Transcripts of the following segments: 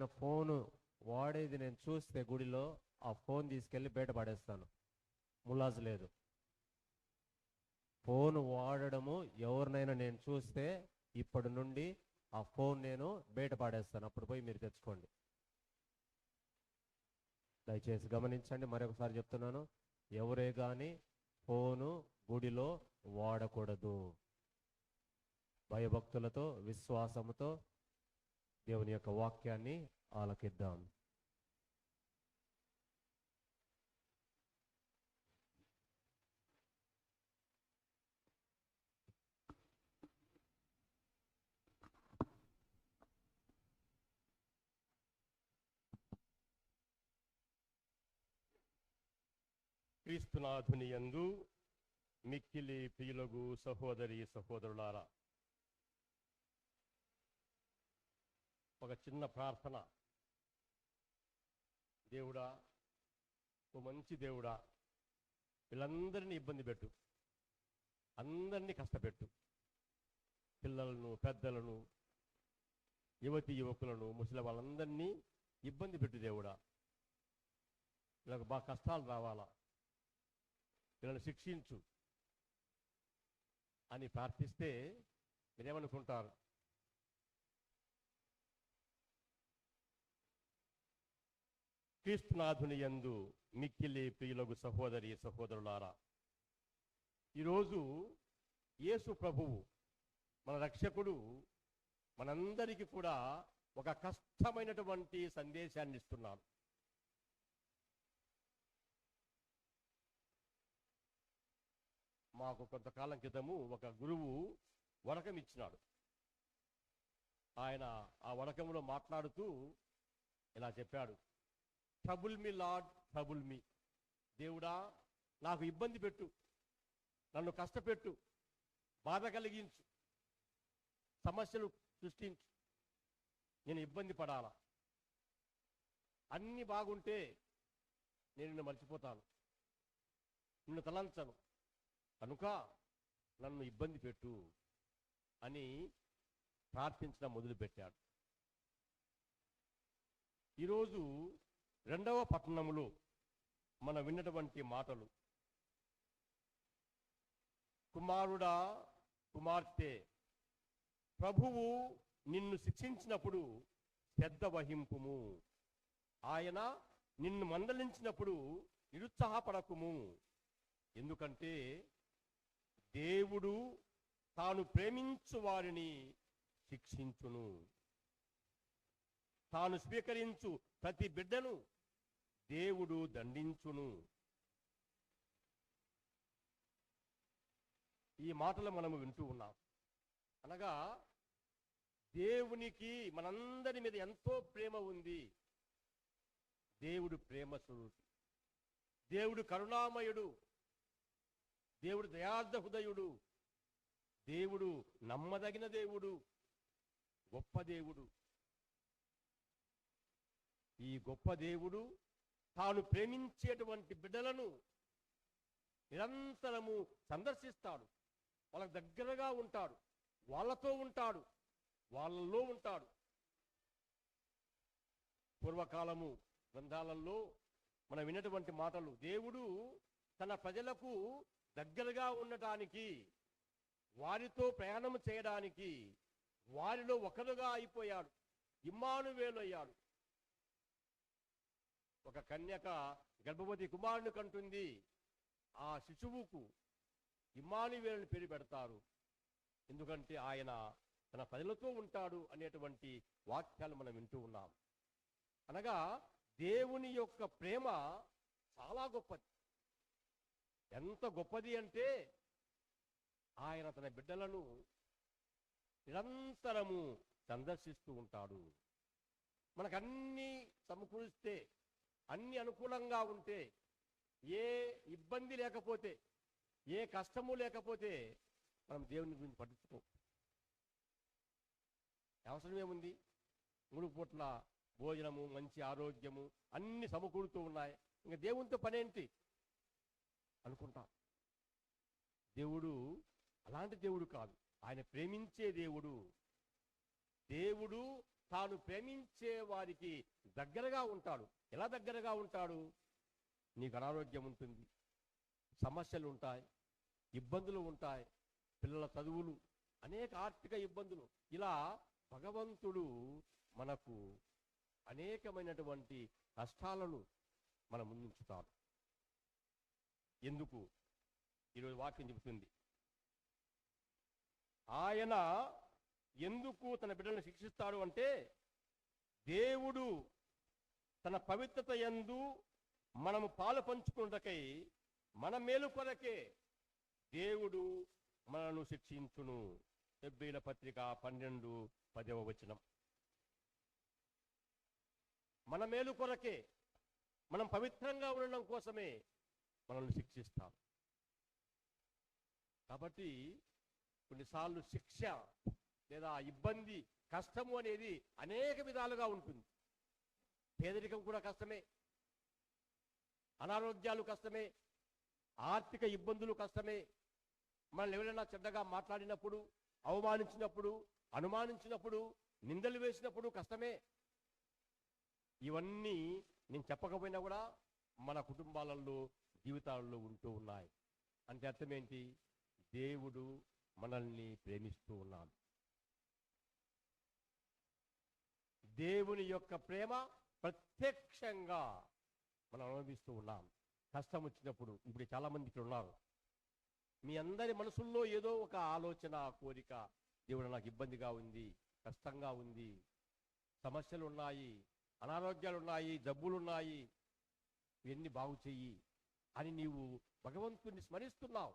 ఆయన ఫోను వాడేది నేను చూస్తే గుడిలో ఆ ఫోన్ తీసుకెళ్ళి బయట పడేస్తాను. ములాజ్ లేదు. ఫోన్ వాడడము ఎవరినైనా నేను చూస్తే ఇప్పటి నుండి ఆ ఫోన్ నేను బయట పాడేస్తాను. అప్పుడు పోయి మీరు తెచ్చుకోండి. దయచేసి గమనించండి. మరొకసారి చెప్తున్నాను. ఎవరే గాని ఫోను గుడిలో వాడకూడదు. భయభక్తులతో విశ్వాసముతో దేవుని యొక్క వాక్యాన్ని ఆలకిద్దాం. క్రీస్తునాథుని యందు మిక్కిలి ప్రియులగు సహోదరి సహోదరులారా ఒక చిన్న ప్రార్థన. దేవుడా ఓ మంచి దేవుడా వీళ్ళందరినీ ఇబ్బంది పెట్టు. అందరినీ కష్టపెట్టు. పిల్లలను పెద్దలను యువతి యువకులను ముసలి వాళ్ళందరినీ ఇబ్బంది పెట్టు దేవుడా. వీళ్ళకు బాగా కష్టాలు రావాలా. వీళ్ళని శిక్షించు అని ప్రార్థిస్తే మీరేమనుకుంటారు? క్రీస్తునాథుని యందు మిక్కిలి ప్రియులకు సహోదరి సహోదరులారా ఈరోజు యేసు ప్రభువు మన రక్షకుడు మనందరికీ కూడా ఒక కష్టమైనటువంటి సందేశాన్ని ఇస్తున్నాడు. మాకు కొంతకాలం క్రితము ఒక గురువు వడకం ఇచ్చినాడు. ఆయన ఆ వడకంలో మాట్లాడుతూ ఇలా చెప్పాడు. Trouble me lord trouble me దేవుడా నాకు ఇబ్బంది పెట్టు. నన్ను కష్టపెట్టు. బాధ కలిగించు. సమస్యలు సృష్టించు. నేను ఇబ్బంది పడాలా? అన్నీ బాగుంటే నేను నిన్ను మర్చిపోతాను. నిన్ను తలంచను. కనుక నన్ను ఇబ్బంది పెట్టు అని ప్రార్థించడం మొదలుపెట్టాడు. ఈరోజు రెండవ పట్టణములో మనం విన్నటువంటి మాటలు. కుమారుడా కుమార్తె ప్రభువు నిన్ను శిక్షించినప్పుడు శ్రద్ధ వహింపుము. ఆయన నిన్ను మందలించినప్పుడు నిరుత్సాహపడకుము. ఎందుకంటే దేవుడు తాను ప్రేమించు వారిని శిక్షించును. తాను స్వీకరించు ప్రతి బిడ్డను దేవుడు దండించును. ఈ మాటలు మనము వింటూ ఉన్నాం. అనగా దేవునికి మనందరి మీద ఎంతో ప్రేమ ఉంది. దేవుడు ప్రేమ స్వరూపి. దేవుడు కరుణామయుడు. దేవుడు దయార్థ హృదయుడు. దేవుడు నమ్మదగిన దేవుడు. గొప్ప దేవుడు. ఈ గొప్ప దేవుడు తాను ప్రేమించేటువంటి బిడ్డలను నిరంతరము సందర్శిస్తాడు. వాళ్ళకు దగ్గరగా ఉంటాడు. వాళ్ళతో ఉంటాడు. వాళ్ళలో ఉంటాడు. పూర్వకాలము గ్రంథాలలో మనం విన్నటువంటి మాటలు దేవుడు తన ప్రజలకు దగ్గరగా ఉండటానికి వారితో ప్రయాణం చేయడానికి వారిలో ఒకరుగా అయిపోయాడు. ఇమ్మానువేలు అయ్యాడు ఒక కన్యక గర్భవతి కుమారుని కంటుంది. ఆ శిశువుకు ఇమ్మానువేలుని పేరు పెడతారు. ఎందుకంటే ఆయన తన ప్రజలతో ఉంటాడు అనేటువంటి వాక్యాలు మనం వింటూ ఉన్నాం. అనగా దేవుని యొక్క ప్రేమ చాలా గొప్పది. ఎంత గొప్పది అంటే ఆయన తన బిడ్డలను నిరంతరము సందర్శిస్తూ ఉంటాడు. మనకన్నీ సమకూరిస్తే అన్ని అనుకూలంగా ఉంటే ఏ ఇబ్బంది లేకపోతే ఏ కష్టము లేకపోతే మనం దేవుని గురించి పట్టించుకో. అవసరం ఏముంది మూడు పూట్ల భోజనము మంచి ఆరోగ్యము అన్ని సమకూరుతూ ఉన్నాయి. ఇంకా దేవునితో పనేంటి? అనుకుంటాం. దేవుడు అలాంటి దేవుడు కాదు. ఆయన ప్రేమించే దేవుడు. దేవుడు తాను ప్రేమించే వారికి దగ్గరగా ఉంటాడు. ఎలా దగ్గరగా ఉంటాడు? నీకు అనారోగ్యం ఉంటుంది సమస్యలు ఉంటాయి ఇబ్బందులు ఉంటాయి పిల్లల చదువులు అనేక ఆర్థిక ఇబ్బందులు. ఇలా భగవంతుడు మనకు అనేకమైనటువంటి కష్టాలను మన ముందుంచుతాడు. ఎందుకు? ఈరోజు వాక్యం చెబుతుంది. ఆయన ఎందుకు తన బిడ్డలను శిక్షిస్తాడు అంటే దేవుడు తన పవిత్రత యందు మనము పాలు పంచుకున్నటకై మన మేలు కొరకే దేవుడు మనను శిక్షించును. ఎబ్బీల పత్రిక పన్నెండు పదవ వచనం. మన మేలు కొరకే మనం పవిత్రంగా ఉండడం కోసమే మనల్ని శిక్షిస్తాం. కాబట్టి కొన్నిసార్లు శిక్ష లేదా ఇబ్బంది కష్టము అనేది అనేక విధాలుగా ఉంటుంది. పేదరికం కూడా కష్టమే. అనారోగ్యాలు కష్టమే. ఆర్థిక ఇబ్బందులు కష్టమే. మనల్ని ఎవరైనా చెడ్డగా మాట్లాడినప్పుడు అవమానించినప్పుడు అనుమానించినప్పుడు నిందలు వేసినప్పుడు కష్టమే. ఇవన్నీ నేను చెప్పకపోయినా కూడా మన కుటుంబాలలో జీవితాలలో ఉంటూ ఉన్నాయి. అంటే అర్థమేంటి దేవుడు మనల్ని ప్రేమిస్తూ ఉన్నాడు. దేవుని యొక్క ప్రేమ ప్రత్యక్షంగా మనం అనుభవిస్తూ ఉన్నాం. కష్టం వచ్చినప్పుడు ఇప్పుడు చాలా మంది ఇక్కడ ఉన్నారు. మీ అందరి మనసుల్లో ఏదో ఒక ఆలోచన కోరిక దేవుడు నాకు ఇబ్బందిగా ఉంది కష్టంగా ఉంది సమస్యలు ఉన్నాయి అనారోగ్యాలు ఉన్నాయి జబ్బులు ఉన్నాయి ఇవన్నీ బాగు చెయ్యి అని నీవు భగవంతుని స్మరిస్తున్నావు.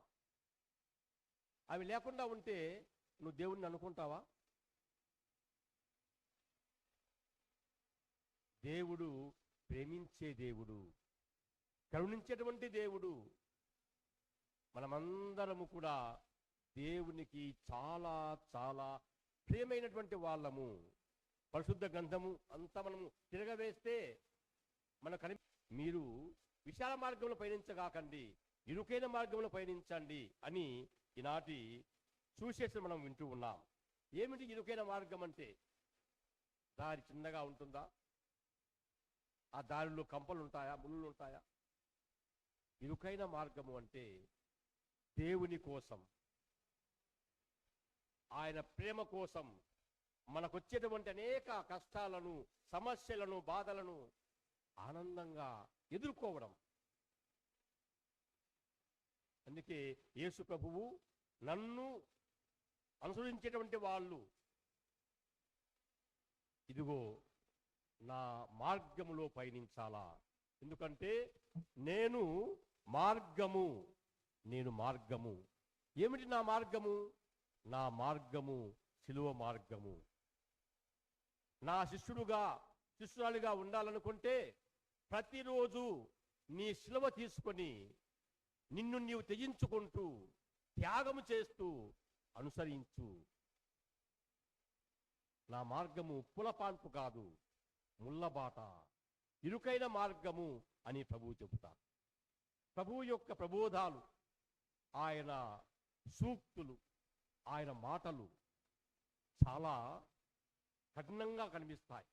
అవి లేకుండా ఉంటే నువ్వు దేవుణ్ణి అనుకుంటావా? దేవుడు ప్రేమించే దేవుడు కరుణించేటువంటి దేవుడు. మనమందరము కూడా దేవునికి చాలా చాలా ప్రియమైనటువంటి వాళ్ళము. పరిశుద్ధ గ్రంథము అంతా మనము తిరగవేస్తే మన కని మీరు విశాల మార్గంలో పయనించగాకండి ఇరుకైన మార్గంలో పయనించండి అని ఈనాటి చూసేసి మనం వింటూ ఉన్నాం. ఏమిటి ఇరుకైన మార్గం అంటే? దారి చిన్నగా ఉంటుందా? ఆ దారిలో కంపలు ఉంటాయా ముళ్ళు ఉంటాయా ఇరుకైన మార్గము అంటే దేవుని కోసం. ఆయన ప్రేమ కోసం మనకొచ్చేటువంటి అనేక కష్టాలను సమస్యలను బాధలను ఆనందంగా ఎదుర్కోవడం. అందుకే యేసు ప్రభువు నన్ను అనుసరించేటువంటి వాళ్ళు. ఇదిగో నా మార్గములో పయనించాలా? ఎందుకంటే నేను మార్గము నేను మార్గము. ఏమిటి నా మార్గము? నా మార్గము శిలువ మార్గము. నా శిష్యుడుగా శిష్యురాలిగా ఉండాలనుకుంటే ప్రతిరోజు నీ శిలువ తీసుకొని నిన్ను నీవు త్యజించుకుంటూ త్యాగము చేస్తూ అనుసరించు. నా మార్గము పులపాన్పు కాదు. ముళ్ళబాట ఇరుకైన మార్గము అని ప్రభువు చెబుతారు. ప్రభువు యొక్క ప్రబోధాలు ఆయన సూక్తులు ఆయన మాటలు చాలా కఠినంగా కనిపిస్తాయి.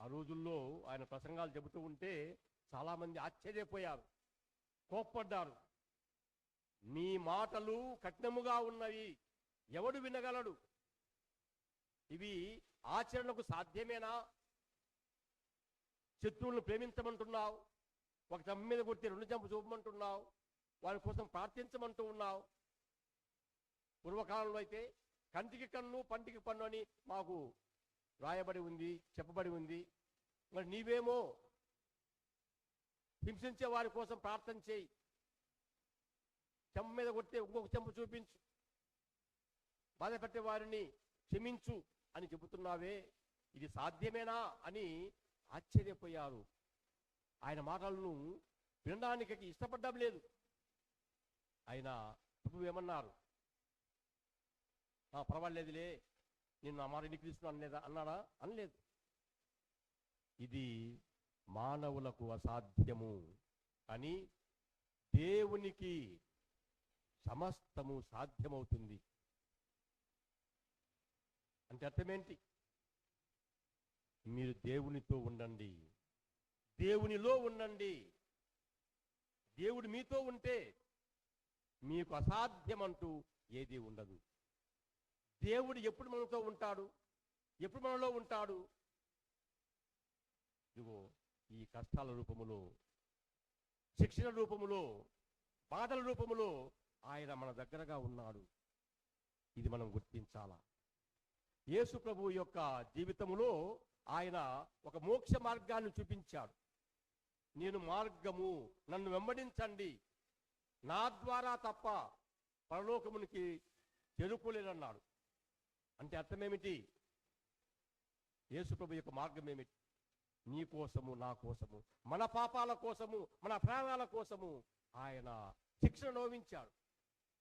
ఆ రోజుల్లో ఆయన ప్రసంగాలు చెబుతూ ఉంటే చాలామంది ఆశ్చర్యపోయారు కోప్పడ్డారు. మీ మాటలు కఠినముగా ఉన్నవి ఎవడు వినగలడు? ఇవి ఆచరణకు సాధ్యమేనా? శత్రువులను ప్రేమించమంటున్నావు ఒక చెంప మీద కొట్టి రెండు చెంప చూపమంటున్నావు వారి కోసం ప్రార్థించమంటూ ఉన్నావు. పూర్వకాలంలో అయితే కంటికి కన్ను పంటికి పన్ను అని మాకు రాయబడి ఉంది చెప్పబడి ఉంది. మరి నీవేమో హింసించే వారి కోసం ప్రార్థన చేయి. చెంప మీద కొడితే ఇంకొక చెంపు చూపించు. బాధపెట్టే వారిని క్షమించు. అని చెబుతున్నావే ఇది సాధ్యమేనా అని ఆశ్చర్యపోయారు. ఆయన మాటలను వినడానికి ఇష్టపడ్డం లేదు. ఆయన ప్రభు ఏమన్నారు? "ఆ, పర్వాలేదులే నేను నా మాట ఎన్నికలిస్తున్నాను లేదా అన్నాడా? అనలేదు. ఇది మానవులకు అసాధ్యము అని దేవునికి సమస్తము సాధ్యమవుతుంది. అంటే అర్థమేంటి మీరు దేవునితో ఉండండి. దేవునిలో ఉండండి. దేవుడు మీతో ఉంటే మీకు అసాధ్యమంటూ ఏది ఉండదు. దేవుడు ఎప్పుడు మనతో ఉంటాడు? ఎప్పుడు మనలో ఉంటాడు? ఇదిగో ఈ కష్టాల రూపములో శిక్షణ రూపములో బాధల రూపములో ఆయన మన దగ్గరగా ఉన్నాడు. ఇది మనం గుర్తించాలా? యేసు ప్రభు యొక్క జీవితములో ఆయన ఒక మోక్ష మార్గాన్ని చూపించాడు. నేను మార్గము నన్ను వెంబడించండి. నా ద్వారా తప్ప పరలోకమునికి చేరుకోలేనన్నాడు అంటే అర్థమేమిటి? యేసుప్రభు యొక్క మార్గం ఏమిటి నీ కోసము నా కోసము మన పాపాల కోసము మన ప్రాణాల కోసము ఆయన శిక్షణ నోవించాడు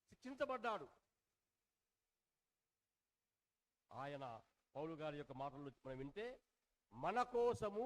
శిక్షించబడ్డాడు. ఆయన పౌలు గారి యొక్క మాటలు మనం వింటే మన కోసము